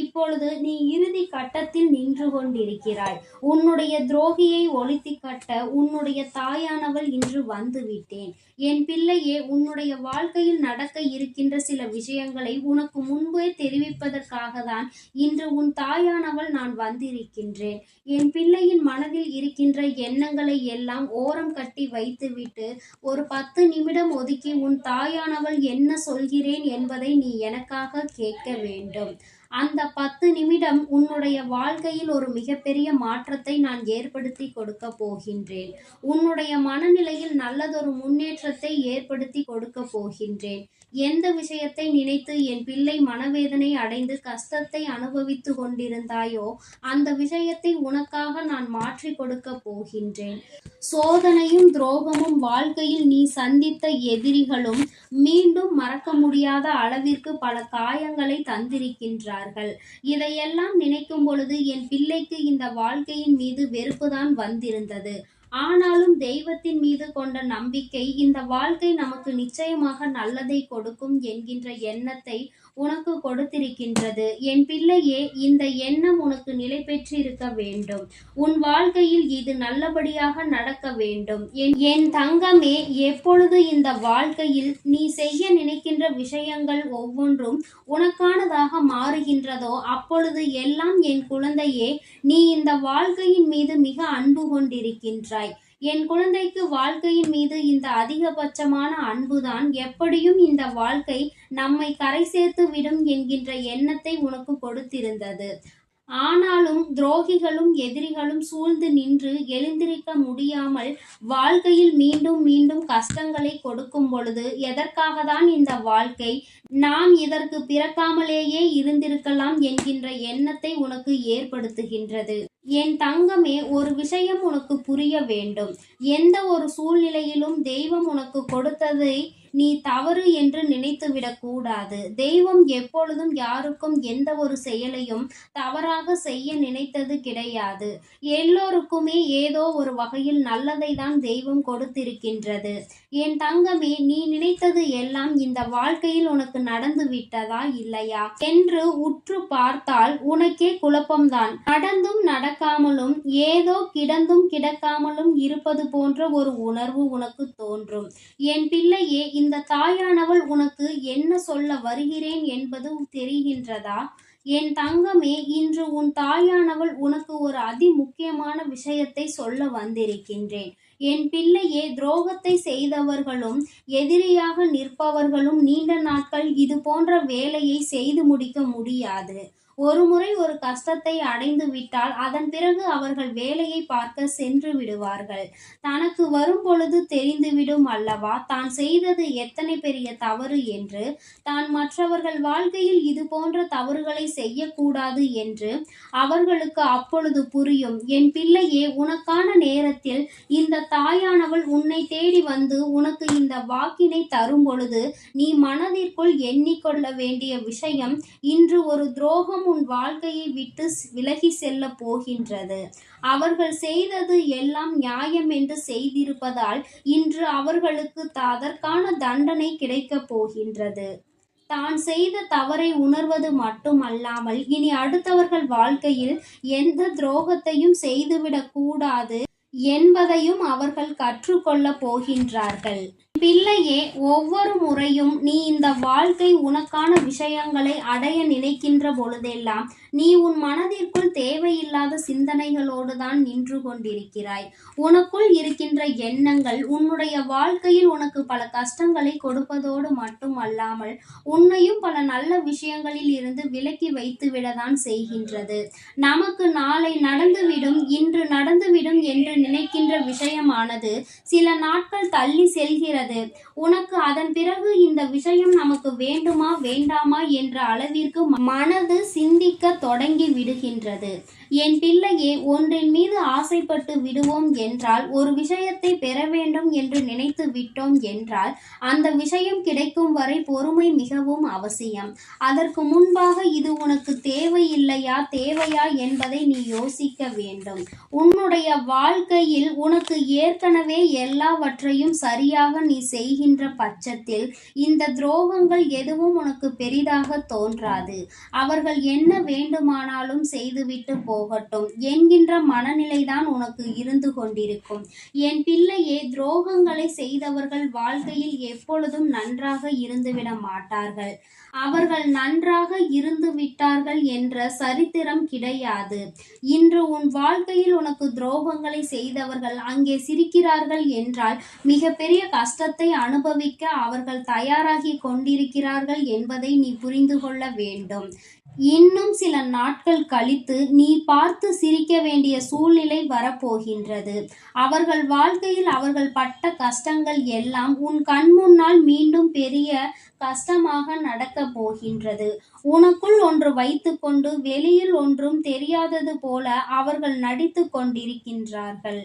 இப்பொழுது நீ இறுதி கட்டத்தில் நின்று கொண்டிருக்கிறாய். உன்னுடைய துரோகியை ஒழித்து கட்ட உன்னுடைய தாயானவள் இன்று வந்து விட்டேன் என் பிள்ளையே உன்னுடைய வாழ்க்கையில் நடக்க இருக்கின்ற சில விஷயங்களை உனக்கு முன்பே தெரிவிப்பதற்காக தான் இன்று உன் தாயானவள் நான் வந்திருக்கின்றேன். என் பிள்ளையின் மனதில் இருக்கின்ற எண்ணங்களை எல்லாம் ஓரம் கட்டி வைத்துவிட்டு ஒரு பத்து நிமிடம் ஒதுக்கி உன் தாயானவள் என்ன சொல்கிறேன் என்பதை நீ எனக்காக கேட்க வேண்டும். அந்த பத்து நிமிடம் உன்னுடைய வாழ்க்கையில் ஒரு மிகப்பெரிய மாற்றத்தை நான் ஏற்படுத்தி கொடுக்க போகின்றேன். உன்னுடைய மனநிலையில் நல்லதொரு முன்னேற்றத்தை ஏற்படுத்தி கொடுக்க போகின்றேன். எந்த விஷயத்தை நினைத்து என் பிள்ளை மனவேதனை அடைந்து கஷ்டத்தை அனுபவித்து கொண்டிருந்தாயோ அந்த விஷயத்தை உனக்காக நான் மாற்றி கொடுக்க போகின்றேன். சோதனையும் துரோகமும் வாழ்க்கையில் நீ சந்தித்த எதிரிகளும் மீண்டும் மறக்க முடியாத அளவிற்கு பல காயங்களை தந்திருக்கின்றார்கள் இதையெல்லாம் நினைக்கும் பொழுது என் பிள்ளைக்கு இந்த வாழ்க்கையின் மீது வெறுப்புதான் வந்திருந்தது. ஆனாலும் தெய்வத்தின் மீது கொண்ட நம்பிக்கை இந்த வாழ்க்கை நமக்கு நிச்சயமாக நல்லதை கொடுக்கும் என்கின்ற எண்ணத்தை உனக்கு கொடுத்திருக்கின்றது. என் பிள்ளையே இந்த எண்ணம் உனக்கு நிலை பெற்றிருக்க வேண்டும். உன் வாழ்க்கையில் இது நல்லபடியாக நடக்க வேண்டும். என் என் தங்கமே எப்பொழுது இந்த வாழ்க்கையில் நீ செய்ய நினைக்கின்ற விஷயங்கள் ஒவ்வொன்றும் உனக்கானதாக மாறுகின்றதோ அப்பொழுது எல்லாம் என் குழந்தையே நீ இந்த வாழ்க்கையின் மீது மிக அன்பு கொண்டிருக்கின்றாய். என் குழந்தைக்கு வாழ்க்கையின் மீது இந்த அதிகபட்சமான அன்புதான். எப்படியும் இந்த வாழ்க்கை நம்மை கரை சேர்த்து விடும் என்கின்ற எண்ணத்தை உனக்கு கொடுத்திருந்தது. ஆனாலும் துரோகிகளும் எதிரிகளும் சூழ்ந்து நின்று எழுந்திருக்க முடியாமல் வாழ்க்கையில் மீண்டும் மீண்டும் கஷ்டங்களை கொடுக்கும் பொழுது எதற்காக தான் இந்த வாழ்க்கை? நாம் இதற்கு பிறக்காமலேயே இருந்திருக்கலாம் என்கின்ற எண்ணத்தை உனக்கு ஏற்படுத்துகின்றது. என் தங்கமே ஒரு விஷயம் உனக்கு புரிய வேண்டும். எந்த ஒரு சூழ்நிலையிலும் தெய்வம் உனக்கு கொடுத்ததை நீ தவறு என்று நினைத்துவிடக் கூடாது. தெய்வம் எப்பொழுதும் யாருக்கும் எந்த ஒரு செயலையும் தவறாக செய்ய நினைத்தது கிடையாது. எல்லோருக்குமே ஏதோ ஒரு வகையில் நல்லதை தான் தெய்வம் கொடுத்திருக்கின்றது. என் தங்கமே நீ நினைத்தது எல்லாம் இந்த வாழ்க்கையில் உனக்கு நடந்து விட்டதா இல்லையா? என்று உற்று பார்த்தால் உனக்கே குழப்பம்தான். நடந்தும் நடக்காமலும் ஏதோ கிடந்தும் கிடக்காமலும் இருப்பது போன்ற ஒரு உணர்வு உனக்கு தோன்றும். என் பிள்ளையே இந்த தாயானவள் உனக்கு என்ன சொல்ல வருகிறேன் என்பது தெரிகின்றதா? என் தங்கமே இன்று உன் தாயானவள் உனக்கு ஒரு அதி முக்கியமான விஷயத்தை சொல்ல வந்திருக்கின்றேன். என் பிள்ளையே துரோகத்தை செய்தவர்களும் எதிரியாக நிற்பவர்களும் நீண்ட நாட்கள் இது போன்ற வேலையை செய்து முடிக்க முடியாது. ஒரு முறை ஒரு கஷ்டத்தை அடைந்து விட்டால் அதன் பிறகு அவர்கள் வேலையை பார்க்க சென்று விடுவார்கள். தனக்கு வரும் பொழுது தெரிந்துவிடும் அல்லவா தான் செய்தது எத்தனை பெரிய தவறு என்று தான் மற்றவர்கள் வாழ்க்கையில் இது போன்ற தவறுகளை செய்யக்கூடாது என்று அவர்களுக்கு அப்பொழுது புரியும். என் பிள்ளையே உனக்கான நேரத்தில் இந்த தாயானவள் உன்னை தேடி வந்து உனக்கு இந்த வாக்கினை தரும் பொழுது நீ மனதிற்குள் எண்ணிக்கொள்ள வேண்டிய விஷயம் இன்று ஒரு துரோகம் உன் வாழ்க்கையை விட்டு விலகி செல்ல போகின்றது. அவர்கள் செய்தது எல்லாம் நியாயம் என்று செய்திருப்பதால் இன்று அவர்களுக்கு அதற்கான தண்டனை கிடைக்கப் போகின்றது. தான் செய்த தவறை உணர்வது மட்டுமல்லாமல் இனி அடுத்தவர்கள் வாழ்க்கையில் எந்த துரோகத்தையும் செய்துவிடக் கூடாது என்பதையும் அவர்கள் கற்றுக்கொள்ள போகின்றார்கள். பிள்ளையே ஒவ்வொரு முறையும் நீ இந்த வாழ்க்கை உனக்கான விஷயங்களை அடைய நினைக்கின்ற பொழுதெல்லாம் நீ உன் மனதிற்குள் தேவையில்லாத சிந்தனைகளோடு தான் நின்று கொண்டிருக்கிறாய். உனக்குள் இருக்கின்ற எண்ணங்கள் உன்னுடைய வாழ்க்கையில் உனக்கு பல கஷ்டங்களை கொடுப்பதோடு மட்டுமல்லாமல் உன்னையும் பல நல்ல விஷயங்களில் இருந்து விலக்கி வைத்துவிடதான் செய்கின்றது. நமக்கு நாளை நடந்துவிடும் இன்று நடந்துவிடும் என்று நினைக்கின்ற விஷயமானது சில நாட்கள் தள்ளி செல்கிறது. உனக்கு அதன் பிறகு இந்த விஷயம் நமக்கு வேண்டுமா வேண்டாமா என்ற அளவிற்கு மனது சிந்திக்க தொடங்கி விடுகின்றது. என் பிள்ளையே ஒன்றின் மீது ஆசைப்பட்டு விடுவோம் என்றால் ஒரு விஷயத்தை பெற வேண்டும் என்று நினைத்து விட்டோம் என்றால் அந்த விஷயம் கிடைக்கும் வரை பொறுமை மிகவும் அவசியம். அதற்கு முன்பாக இது உனக்கு தேவையில்லையா தேவையா என்பதை நீ யோசிக்க வேண்டும். உன்னுடைய வாழ்க்கையில் உனக்கு ஏற்கனவே எல்லாவற்றையும் சரியாக நீ செய்கின்ற பட்சத்தில் இந்த துரோகங்கள் எதுவும் உனக்கு பெரிதாக தோன்றாது. அவர்கள் என்ன வேண்டுமானாலும் செய்துவிட்டு போ போகட்டும். என்கின்ற மனநிலைதான் உனக்கு இருந்து கொண்டிருக்கும். என் பிள்ளையே துரோகங்களை செய்தவர்கள் வாழ்க்கையில் எப்பொழுதும் நன்றாக இருந்துவிட மாட்டார்கள். அவர்கள் நன்றாக இருந்து விட்டார்கள் என்ற சரித்திரம் கிடையாது. இன்று உன் வாழ்க்கையில் உனக்கு துரோகங்களை செய்தவர்கள் அங்கே சிரிக்கிறார்கள் என்றால் மிகப்பெரிய கஷ்டத்தை அனுபவிக்க அவர்கள் தயாராகி கொண்டிருக்கிறார்கள் என்பதை நீ புரிந்து கொள்ள வேண்டும். இன்னும் சில நாட்கள் கழித்து நீ பார்த்து சிரிக்க வேண்டிய சூழ்நிலை வரப்போகின்றது. அவர்கள் வாழ்க்கையில் அவர்கள் பட்ட கஷ்டங்கள் எல்லாம் உன் கண் முன்னால் மீண்டும் பெரிய கஷ்டமாக நடக்கப் போகின்றது. உனக்குள் ஒன்று வைத்துக்கொண்டு வெளியில் ஒன்றும் தெரியாதது போல அவர்கள் நடித்து கொண்டிருக்கின்றார்கள்.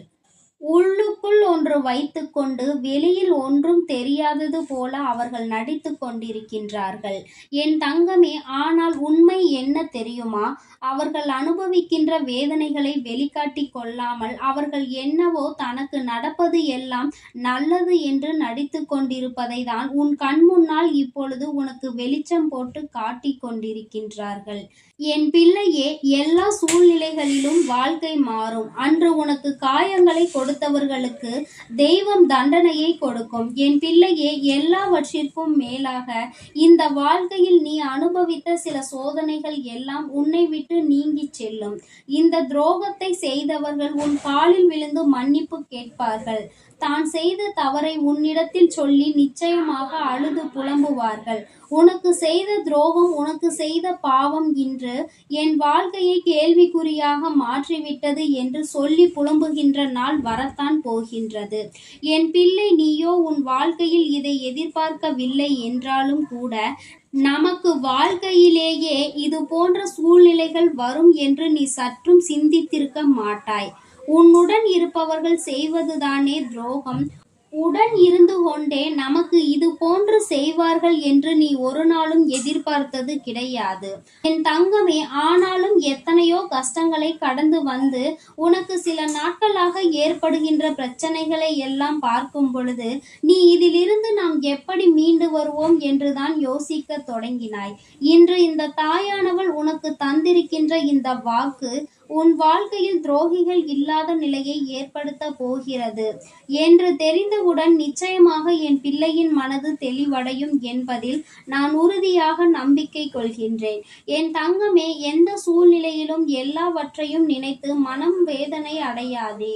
உள்ளுக்குள் ஒன்று வைத்துக்கொண்டு வெளியில் ஒன்றும் தெரியாதது போல அவர்கள் நடித்து கொண்டிருக்கின்றார்கள். என் தங்கமே ஆனால் உண்மை என்ன தெரியுமா? அவர்கள் அனுபவிக்கின்ற வேதனைகளை வெளிக்காட்டி கொள்ளாமல் அவர்கள் என்னவோ தனக்கு நடப்பது எல்லாம் நல்லது என்று நடித்து கொண்டிருப்பதை தான் உன் கண் முன்னால் இப்பொழுது உனக்கு வெளிச்சம் போட்டு காட்டி கொண்டிருக்கின்றார்கள். என் பிள்ளையே எல்லா சூழ்நிலைகளிலும் வாழ்க்கை மாறும். அன்று உனக்கு காயங்களை கொடுத்தவர்களுக்கு தெய்வம் தண்டனையை கொடுக்கும். என் பிள்ளையே எல்லாவற்றிற்கும் மேலாக இந்த வாழ்க்கையில் நீ அனுபவித்த சில சோதனைகள் எல்லாம் உன்னை விட்டு நீங்கிச் செல்லும். இந்த துரோகத்தை செய்தவர்கள் உன் காலில் விழுந்து மன்னிப்பு கேட்பார்கள். தான் செய்த தவறை உன்னிடத்தில் சொல்லி நிச்சயமாக அழுது புலம்புவார்கள். உனக்கு செய்த துரோகம் உனக்கு செய்த பாவம் இன்று என் வாழ்க்கையை கேள்விக்குறியாக மாற்றிவிட்டது என்று சொல்லி புலம்புகின்ற நாள் வரத்தான் போகின்றது. என் பிள்ளை நீயோ உன் வாழ்க்கையில் இதை எதிர்பார்க்கவில்லை என்றாலும் கூட நமக்கு வாழ்க்கையிலேயே இது போன்ற சூழ்நிலைகள் வரும் என்று நீ சற்றும் சிந்தித்திருக்க மாட்டாய். உன்னுடன் இருப்பவர்கள் செய்வதுதானே துரோகம். உடன் இருந்து கொண்டே நமக்கு இது போன்று செய்வார்கள் என்று நீ ஒரு நாளும் எதிர்பார்த்தது கிடையாது. என் தங்கமே ஆனாலும் எத்தனையோ கஷ்டங்களை கடந்து வந்து உனக்கு சில நாட்களாக ஏற்படுகின்ற பிரச்சனைகளை எல்லாம் பார்க்கும் பொழுது நீ இதிலிருந்து நாம் எப்படி மீண்டு வருவோம் என்றுதான் யோசிக்க தொடங்கினாய். இன்று இந்த தாயானவள் உனக்கு தந்திருக்கின்ற இந்த வாக்கு உன் வாழ்க்கையில் துரோகிகள் இல்லாத நிலையை ஏற்படுத்த போகிறது என்று தெரிந்தவுடன் நிச்சயமாக என் பிள்ளையின் மனது தெளிவடையும் என்பதில் நான் உறுதியாக நம்பிக்கை கொள்கின்றேன். என் தங்கமே எந்த சூழ்நிலையிலும் எல்லாவற்றையும் நினைத்து மனம் வேதனை அடையாதே.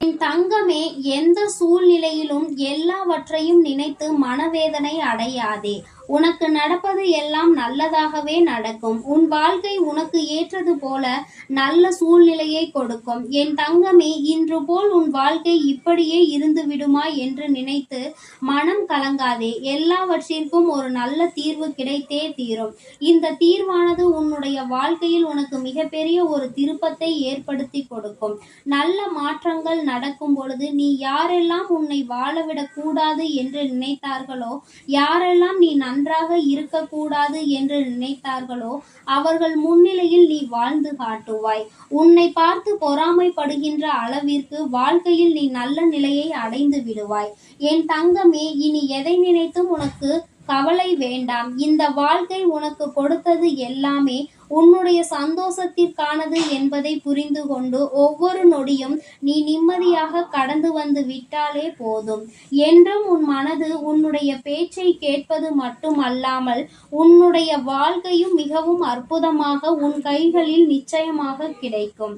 என் தங்கமே எந்த சூழ்நிலையிலும் எல்லாவற்றையும் நினைத்து மனவேதனை அடையாதே. உனக்கு நடப்பது எல்லாம் நல்லதாகவே நடக்கும். உன் வாழ்க்கை உனக்கு ஏற்றது போல நல்ல சூழ்நிலையை கொடுக்கும். என் தங்கமே இன்று போல் உன் வாழ்க்கை இப்படியே இருந்து விடுமா என்று நினைத்து மனம் கலங்காதே. எல்லாவற்றிற்கும் ஒரு நல்ல தீர்வு கிடைத்தே தீரும். இந்த தீர்வானது உன்னுடைய வாழ்க்கையில் உனக்கு மிகப்பெரிய ஒரு திருப்பத்தை ஏற்படுத்தி கொடுக்கும். நல்ல மாற்றங்கள் நடக்கும் பொழுது நீ யாரெல்லாம் உன்னை வாழவிடக் கூடாது என்று நினைத்தார்களோ யாரெல்லாம் நீ நன்றாக இருக்கக்கூடாது என்று நினைத்தார்களோ அவர்கள் முன்னிலையில் நீ வாழ்ந்து காட்டுவாய். உன்னை பார்த்து பொறாமைப்படுகின்ற அளவிற்கு வாழ்க்கையில் நீ நல்ல நிலையை அடைந்து விடுவாய். என் தங்கமே இனி எதை நினைத்தும் உனக்கு கவலை வேண்டாம். இந்த வாழ்க்கை உனக்கு கொடுத்தது எல்லாமே உன்னுடைய சந்தோஷத்திற்கானது என்பதை புரிந்து கொண்டு ஒவ்வொரு நொடியும் நீ நிம்மதியாக கடந்து வந்து விட்டாலே போதும். என்றும் உன் மனது உன்னுடைய பேச்சை கேட்பது மட்டுமல்லாமல் உன்னுடைய வாழ்க்கையும் மிகவும் அற்புதமாக உன் கைகளில் நிச்சயமாக கிடைக்கும்.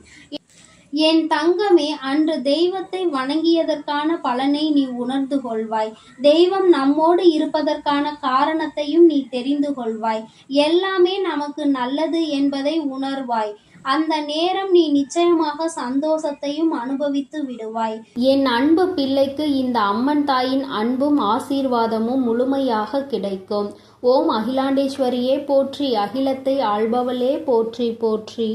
என் தங்கமே அன்று தெய்வத்தை வணங்கியதற்கான பலனை நீ உணர்ந்து கொள்வாய். தெய்வம் நம்மோடு இருப்பதற்கான காரணத்தையும் நீ தெரிந்து கொள்வாய். எல்லாமே நமக்கு நல்லது என்பதை உணர்வாய். அந்த நேரம் நீ நிச்சயமாக சந்தோஷத்தையும் அனுபவித்து விடுவாய். என் அன்பு பிள்ளைக்கு இந்த அம்மன் தாயின் அன்பும் ஆசீர்வாதமும் முழுமையாக கிடைக்கும். ஓம் அகிலாண்டேஸ்வரியே போற்றி. அகிலத்தை ஆள்பவளே போற்றி போற்றி.